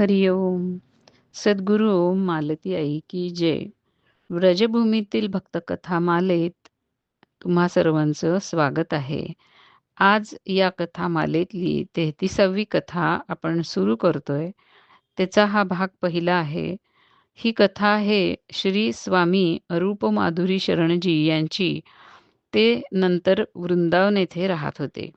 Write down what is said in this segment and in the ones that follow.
हरि ओम. सद्गुरू ओम मालती आई की जय. व्रजभूमीतील भक्तकथा मालेत तुम्हा सर्वांचं स्वागत आहे. आज या कथा मालेतली तेहतीसावी कथा आपण सुरू करतोय. त्याचा हा भाग पहिला आहे. ही कथा आहे श्री स्वामी रूपमाधुरी शरणजी यांची. ते नंतर वृंदावन येथे राहत होते.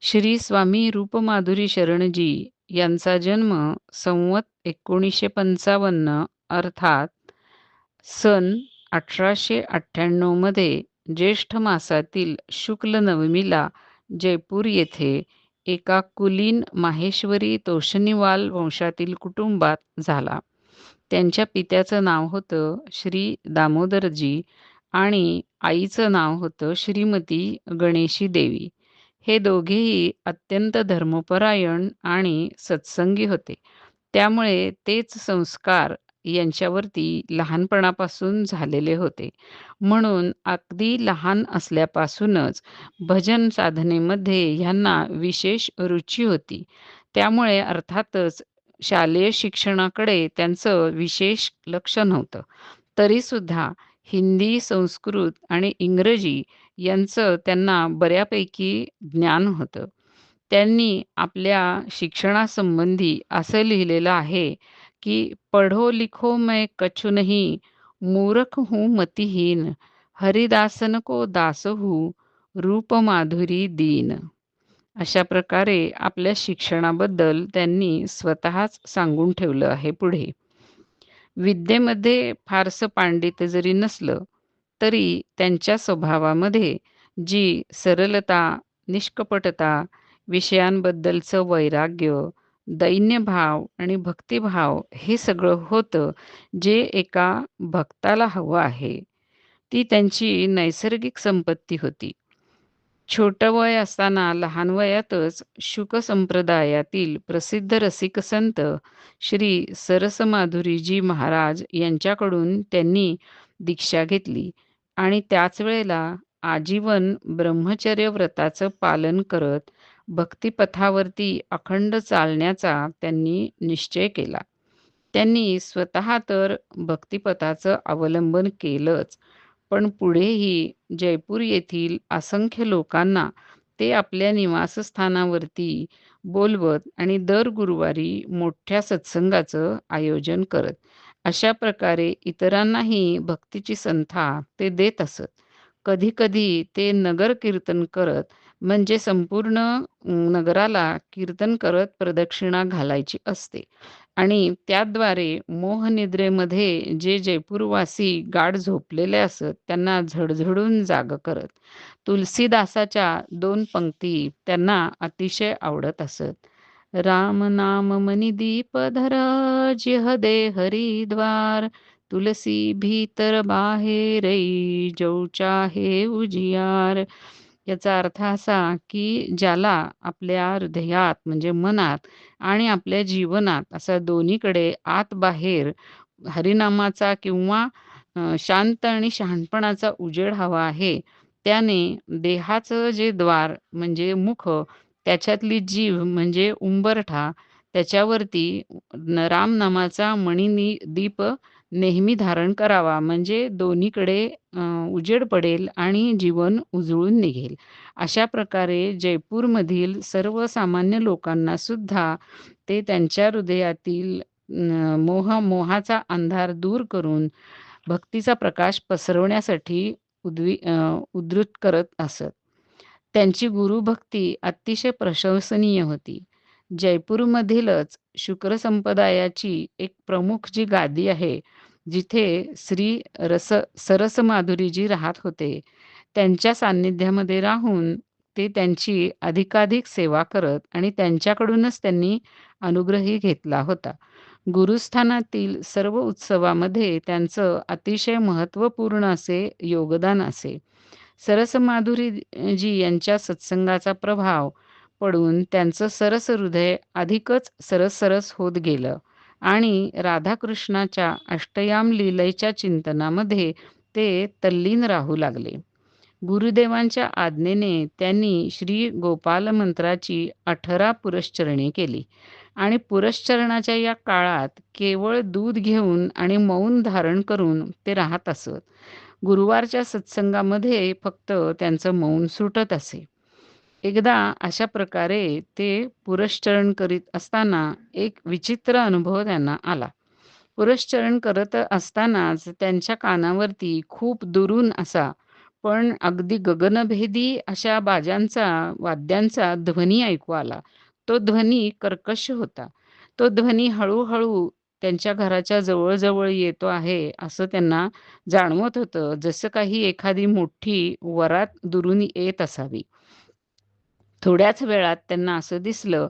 श्री स्वामी रूपमाधुरी शरणजी यांचा जन्म संवत एकोणीसशे पंचावन्न अर्थात सन अठराशे अठ्ठ्याण्णवमध्ये ज्येष्ठ मासातील शुक्ल नवमीला जयपूर येथे एका कुलीन माहेश्वरी तोषणीवाल वंशातील कुटुंबात झाला. त्यांच्या पित्याचं नाव होतं श्री दामोदरजी आणि आईचं नाव होतं श्रीमती गणेशी देवी. हे दोघेही अत्यंत धर्मपरायण आणि सत्संगी होते. त्यामुळे तेच संस्कार यांच्यावरती लहानपणापासून झालेले होते. म्हणून अगदी लहान असल्यापासूनच भजन साधनेमध्ये ह्यांना विशेष रुची होती. त्यामुळे अर्थातच शालेय शिक्षणाकडे त्यांचं विशेष लक्ष नव्हतं. तरीसुद्धा हिंदी संस्कृत आणि इंग्रजी यांचं त्यांना बऱ्यापैकी ज्ञान होतं. त्यांनी आपल्या शिक्षणासंबंधी असं लिहिलेलं आहे की पढो लिखो मैं कछु नहीं मूरख हूँ मतिहीन हरिदासन को दास हूँ रूप माधुरी दीन. अशा प्रकारे आपल्या शिक्षणाबद्दल त्यांनी स्वतःच सांगून ठेवलं आहे पुढे. विद्येमध्ये फारसं पांडित्य जरी नसलं तरी त्यांच्या स्वभावामध्ये जी सरलता निष्कपटता विषयांबद्दलचं वैराग्य दैन्यभाव आणि भक्तिभाव हे सगळं होतं जे एका भक्ताला हवं आहे. ती त्यांची नैसर्गिक संपत्ती होती. छोटं वय असताना लहान वयातच शुक संप्रदायातील प्रसिद्ध रसिक संत श्री सरसमाधुरीजी महाराज यांच्याकडून त्यांनी दीक्षा घेतली आणि त्याच वेळेला आजीवन ब्रह्मचर्य व्रताचं पालन करत भक्तिपथावरती अखंड चालण्याचा त्यांनी निश्चय केला. त्यांनी स्वतः तर भक्तिपथाचं अवलंबन केलंच पण पुढेही जयपूर येथील असंख्य लोकांना ते आपल्या निवासस्थानावरती बोलवत आणि दर गुरुवारी मोठ्या सत्संगाचं आयोजन करत अशा प्रकारे इतरांनाही भक्तीची संथा ते देत असत. कधीकधी ते नगर कीर्तन करत म्हणजे संपूर्ण नगराला कीर्तन करत प्रदक्षिणा घालायची असते. आणि त्याद्वारे मोहनिद्रेमध्ये जे जयपूरवासी गाढ झोपलेले असत त्यांना झडझडून जाग करत. तुलसीदासाच्या दोन पंक्ती त्यांना अतिशय आवडत असत. राम नाम मनी दीप धर जिह दे हरिद्वार तुलसी भीतर बाहेर जौचा हे उजियार. याचा अर्थ असा की ज्याला आपल्या हृदयात म्हणजे मनात आणि आपल्या जीवनात असा दोन्हीकडे आत बाहेर हरिनामाचा किंवा शांत आणि शहाणपणाचा उजेड हवा आहे त्याने देहाचं जे द्वार म्हणजे मुख त्याच्यातली जीव म्हणजे उंबरठा त्याच्यावरती रामनामाचा मणिनी दीप नेहमी धारण करावा. म्हणजे दोन्हीकडे उजेड पडेल आणि जीवन उजळून निघेल. अशा प्रकारे जयपूरमधील सर्वसामान्य लोकांना सुद्धा ते त्यांच्या हृदयातील मोह मोहाचा अंधार दूर करून भक्तीचा प्रकाश पसरवण्यासाठी उद्वी उद्धृत करत असत. त्यांची गुरुभक्ती अतिशय प्रशंसनीय होती. जयपूरमधीलच शुक्र संप्रदायाची एक प्रमुख जी गादी आहे जिथे श्री रस सरस माधुरीजी राहत होते. त्यांच्या सान्निध्यामध्ये राहून ते त्यांची अधिकाधिक सेवा करत आणि त्यांच्याकडूनच त्यांनी अनुग्रही घेतला होता. गुरुस्थानातील सर्व उत्सवामध्ये त्यांचं अतिशय महत्त्वपूर्ण असे योगदान असे. सरसमाधुरीजी यांच्या सत्संगाचा प्रभाव पडून त्यांचं सरस हृदय अधिकच सरस सरस होत गेलं. आणि राधाकृष्णाच्या अष्टयाम लीलेच्या चिंतनामध्ये ते तल्लीन राहू लागले. गुरुदेवांच्या आज्ञेने त्यांनी श्री गोपाल मंत्राची अठरा पुरश्चरणे केली आणि पुरश्चरणाच्या या काळात केवळ दूध घेऊन आणि मौन धारण करून ते राहत असत. गुरुवारच्या सत्संगामध्ये फक्त त्यांचं मौन सुटत असे. एकदा अशा प्रकारे ते पुरश्चरण करीत असताना एक विचित्र अनुभव त्यांना आला. पुरश्चरण करत असतानाच त्यांच्या कानावरती खूप दुरून असा पण अगदी गगनभेदी अशा बाजांचा वाद्यांचा ध्वनी ऐकू आला. तो ध्वनी कर्कश होता. तो ध्वनी हळूहळू त्यांच्या घराच्या जवळजवळ येतो आहे असं त्यांना जाणवत होतं जसं काही एखादी मोठी वरात दुरून येत असावी. थोड्याच वेळात त्यांना असं दिसलं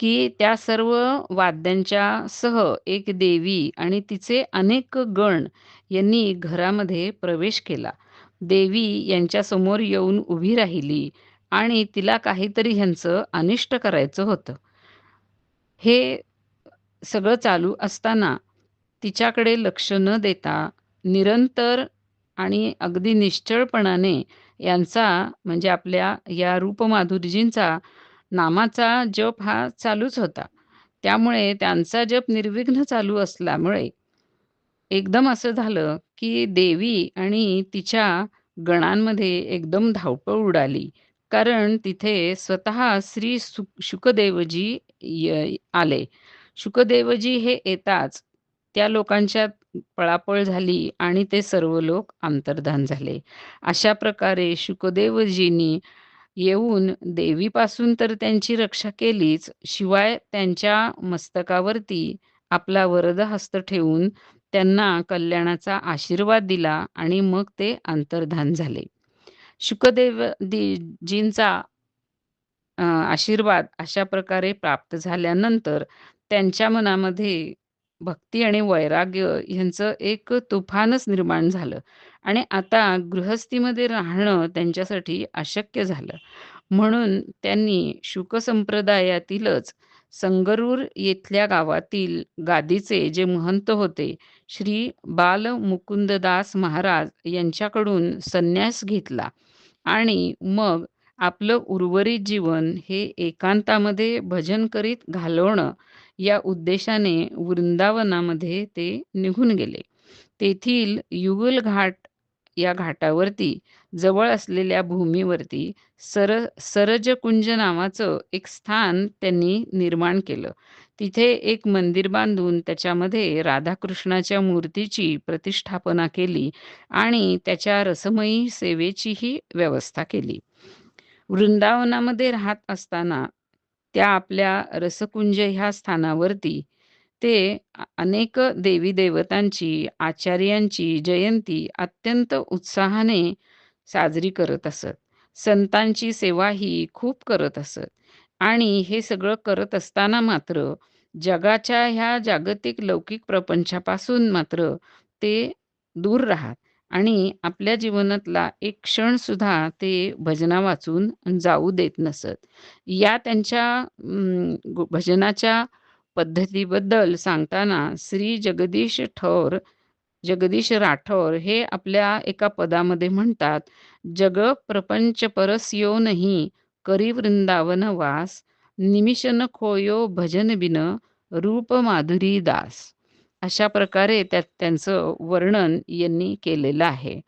की त्या सर्व वाद्यांच्या सह एक देवी आणि तिचे अनेक गण यांनी घरामध्ये प्रवेश केला. देवी यांच्या समोर येऊन उभी राहिली आणि तिला काहीतरी ह्यांचं अनिष्ट करायचं होतं. हे सगळं चालू असताना तिच्याकडे लक्ष न देता निरंतर आणि अगदी निश्चळपणाने यांचा म्हणजे आपल्या या रूपमाधुरीजींचा नामाचा जप हा चालूच होता. त्यामुळे त्यांचा जप निर्विघ्न चालू असल्यामुळे एकदम असं झालं की देवी आणि तिच्या गणांमध्ये एकदम धावपळ उडाली. कारण तिथे स्वतः श्री सु शुकदेवजी आले. शुकदेवजी हे येताच त्या लोकांच्या पळापळ झाली आणि ते सर्व लोक अंतर्धान झाले. अशा प्रकारे शुकदेवजींनी येऊन देवीपासून तर त्यांची रक्षा केलीच शिवाय त्यांच्या मस्तकावरती आपला वरद हस्त ठेवून त्यांना कल्याणाचा आशीर्वाद दिला आणि मग ते अंतर्धान झाले. शुकदेव जींचा आशीर्वाद अशा प्रकारे प्राप्त झाल्यानंतर त्यांच्या मनामध्ये भक्ती आणि वैराग्य ह्यांचं एक तुफानच निर्माण झालं. आणि आता गृहस्थीमध्ये राहणं त्यांच्यासाठी अशक्य झालं. म्हणून त्यांनी शुक संप्रदायातीलच संगरूर येथल्या गावातील गादीचे जे महंत होते श्री बाल मुकुंददास महाराज यांच्याकडून संन्यास घेतला. आणि मग आपलं उर्वरित जीवन हे एकांतामध्ये भजन करीत घालवणं या उद्देशाने वृंदावनामध्ये ते निघून गेले. तेथील युगल घाट या घाटावरती जवळ असलेल्या भूमीवरती सर सरजकुंज नावाचं एक स्थान त्यांनी निर्माण केलं. तिथे एक मंदिर बांधून त्याच्यामध्ये राधाकृष्णाच्या मूर्तीची प्रतिष्ठापना केली आणि त्याच्या रसमयी सेवेचीही व्यवस्था केली. वृंदावनामध्ये राहत असताना त्या आपल्या रसकुंज ह्या स्थानावरती ते अनेक देवी देवतांची आचार्यांची जयंती अत्यंत उत्साहाने साजरी करत असत. संतांची सेवा ही खूप करत असत. आणि हे सगळं करत असताना मात्र जगाच्या ह्या जागतिक लौकिक प्रपंचापासून मात्र ते दूर राहत. आणि आपल्या जीवनातला एक क्षण सुद्धा ते भजना वाचून जाऊ देत नसत. या त्यांच्या भजनाच्या पद्धतीबद्दल सांगताना श्री जगदीश ठौर जगदीश राठोर हे आपल्या एका पदामध्ये म्हणतात जग प्रपंच परस्यो नाही करी वृंदावन वास निमिषन खोयो भजन बिन रूप माधुरी दास. अशा प्रकारे त्यात त्यांचं वर्णन यांनी केलेलं आहे.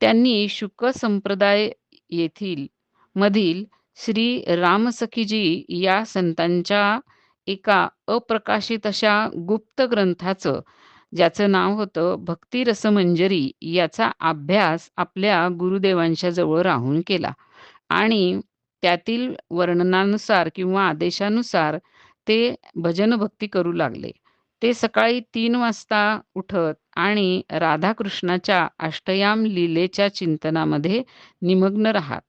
त्यांनी शुक संप्रदाय येथील मधील श्री रामसखीजी या संतांच्या एका अप्रकाशित अशा गुप्त ग्रंथाचं ज्याचं नाव होतं भक्तिरसमंजरी याचा अभ्यास आपल्या गुरुदेवांच्या जवळ राहून केला. आणि त्यातील वर्णनानुसार किंवा आदेशानुसार ते भजन भक्ती करू लागले. ते सकाळी तीन वाजता उठत आणि राधाकृष्णाच्या अष्टयाम लीलेच्या चिंतनामध्ये निमग्न राहत.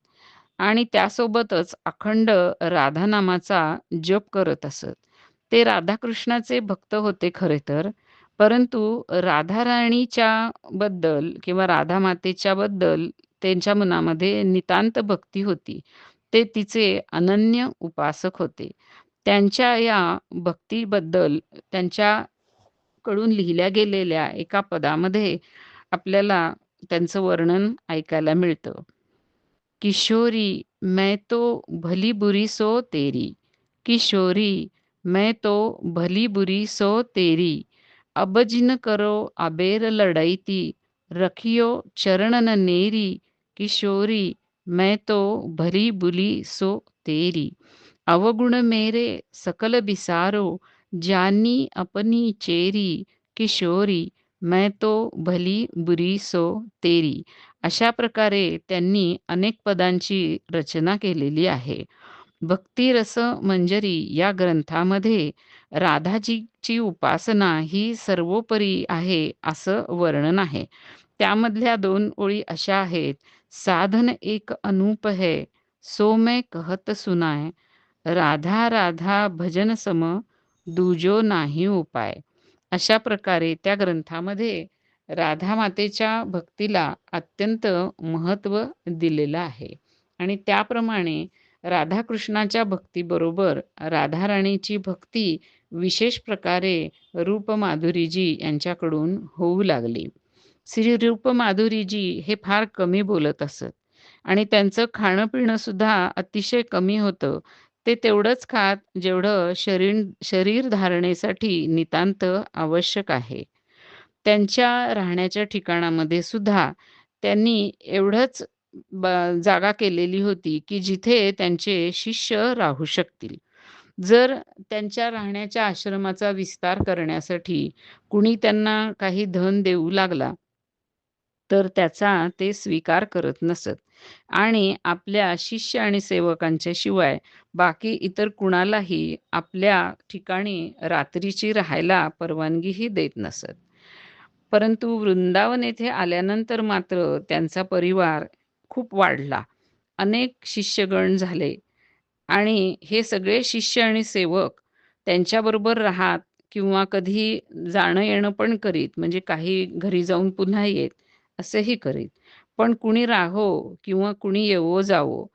आणि त्यासोबतच अखंड राधानामाचा जप करत असत. ते राधाकृष्णाचे भक्त होते खरे तर. परंतु राधाराणीच्या बद्दल किंवा राधा मातेच्या बद्दल त्यांच्या मनामध्ये नितांत भक्ती होती. ते तिचे अनन्य उपासक होते. त्यांच्या या भक्तीबद्दल त्यांच्याकडून लिहिल्या गेलेल्या एका पदामध्ये आपल्याला त्यांचं वर्णन ऐकायला मिळतं. किशोरी मैं तो भली बुरी सो तेरी. किशोरी मैं तो भली बुरी सो तेरी. अबजिन करो अबेर लढाईती रखियो चरण न नेरी. किशोरी मैं तो भली बुली सो तेरी. अवगुण मेरे सकल बिसारो जानी अपनी चेरी किशोरी मैं तो भली बुरी सो तेरी. अशा प्रकारे त्यांनी अनेक पदांची रचना केलेली आहे. भक्तिरस मंजरी या ग्रंथामध्ये राधाजीची उपासना ही सर्वोपरी आहे असं वर्णन आहे. त्यामधल्या दोन ओळी अशा आहेत. साधन एक अनूप है सो मैं कहत सुनाय राधा राधा भजन सम दुजो नाही उपाय. अशा प्रकारे त्या ग्रंथामध्ये राधा मातेच्या भक्तीला अत्यंत महत्त्व दिलेलं आहे. आणि त्याप्रमाणे राधाकृष्णाच्या भक्तीबरोबर राधाराणीची भक्ती विशेष प्रकारे रूपमाधुरीजी यांच्याकडून होऊ लागली. श्री रूपमाधुरीजी हे फार कमी बोलत असत. आणि त्यांचं खाणं पिणं सुद्धा अतिशय कमी होतं. ते तेवढंच खात जेवढं शरीर शरीर धारणेसाठी नितांत आवश्यक आहे. त्यांच्या राहण्याच्या ठिकाणामध्ये सुद्धा त्यांनी एवढंच जागा केलेली होती की जिथे त्यांचे शिष्य राहू शकतील. जर त्यांच्या राहण्याच्या आश्रमाचा विस्तार करण्यासाठी कुणी त्यांना काही धन देऊ लागला तर त्याचा ते स्वीकार करत नसत. आणि आपल्या शिष्य आणि सेवकांच्या शिवाय बाकी इतर कुणालाही आपल्या ठिकाणी रात्रीची राहायला परवानगीही देत नसत. परंतु वृंदावन येथे आल्यानंतर मात्र त्यांचा परिवार खूप वाढला. अनेक शिष्यगण झाले. आणि हे सगळे शिष्य आणि सेवक त्यांच्याबरोबर राहत किंवा कधी जाणं येणं पण करीत म्हणजे काही घरी जाऊन पुन्हा येत असंही करीत. पण कुणी राहो किंवा कुणी येवो जावो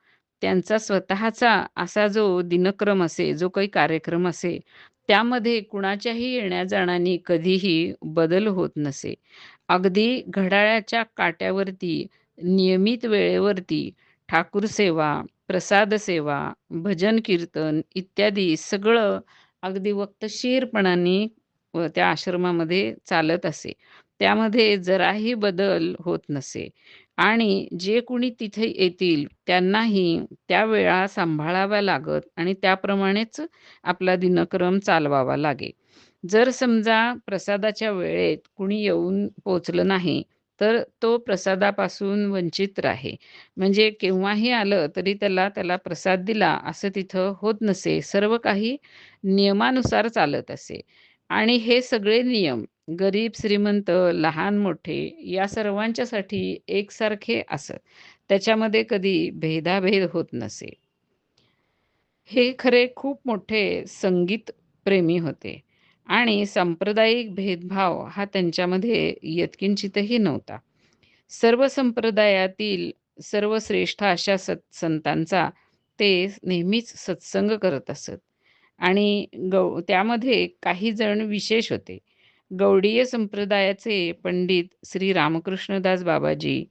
त्यांचा स्वतःचा असा जो दिनक्रम असे जो काही कार्यक्रम असे त्यामध्ये कुणाच्याही येण्याजाण्यानी कधीही बदल होत नसे. अगदी घड्याळाच्या काट्यावरती नियमित वेळेवरती ठाकूर सेवा प्रसाद सेवा भजन कीर्तन इत्यादी सगळं अगदी वक्तशीरपणाने त्या आश्रमामध्ये चालत असे. त्यामध्ये जराही बदल होत नसे. आणि जे कुणी तिथे येतील त्यांनाही त्या वेळा सांभाळाव्या लागत आणि त्याप्रमाणेच आपला दिनक्रम चालवावा लागे. जर समजा प्रसादाच्या वेळेत कुणी येऊन पोचलं नाही तर तो प्रसादापासून वंचित राहे. म्हणजे केव्हाही आलं तरी त्याला त्याला प्रसाद दिला असं तिथं होत नसे. सर्व काही नियमानुसार चालत असे. आणि हे सगळे नियम गरीब श्रीमंत लहान मोठे या सर्वांच्यासाठी एकसारखे असत. त्याच्यामध्ये कधी भेदाभेद होत नसे. हे खरे खूप मोठे संगीत प्रेमी होते आणि सांप्रदायिक भेदभाव हा त्यांच्यामध्ये यत्किंचितही नव्हता. सर्व संप्रदायातील सर्वश्रेष्ठ अशा अशा सत्संतांचा ते नेहमीच सत्संग करत असत. आणि गौ त्यामध्ये काही जण विशेष होते. गौडीय संप्रदायाचे पंडित श्री रामकृष्णदास बाबाजी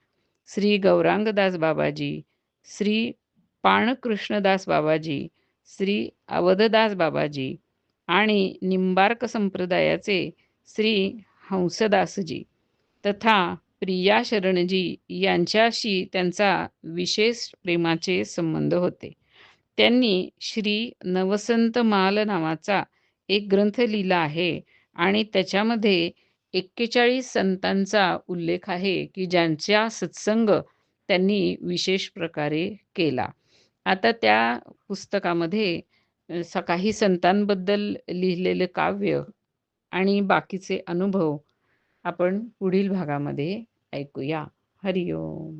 श्री गौरांगदास बाबाजी श्री पाणकृष्णदास बाबाजी श्री अवधदास बाबाजी आणि निंबार्क संप्रदायाचे श्री हंसदासजी तथा प्रिया शरणजी यांच्याशी त्यांचा विशेष प्रेमाचे संबंध होते. त्यांनी श्री नवसंत माल नावाचा एक ग्रंथ लिहिला आहे. आणि त्याच्यामध्ये एक्केचाळीस संतांचा उल्लेख आहे की ज्यांच्या सत्संग त्यांनी विशेष प्रकारे केला. आता त्या पुस्तकामध्ये काही संतांबद्दल लिहिलेले काव्य आणि बाकीचे अनुभव आपण पुढील भागामध्ये ऐकूया. हरिओम.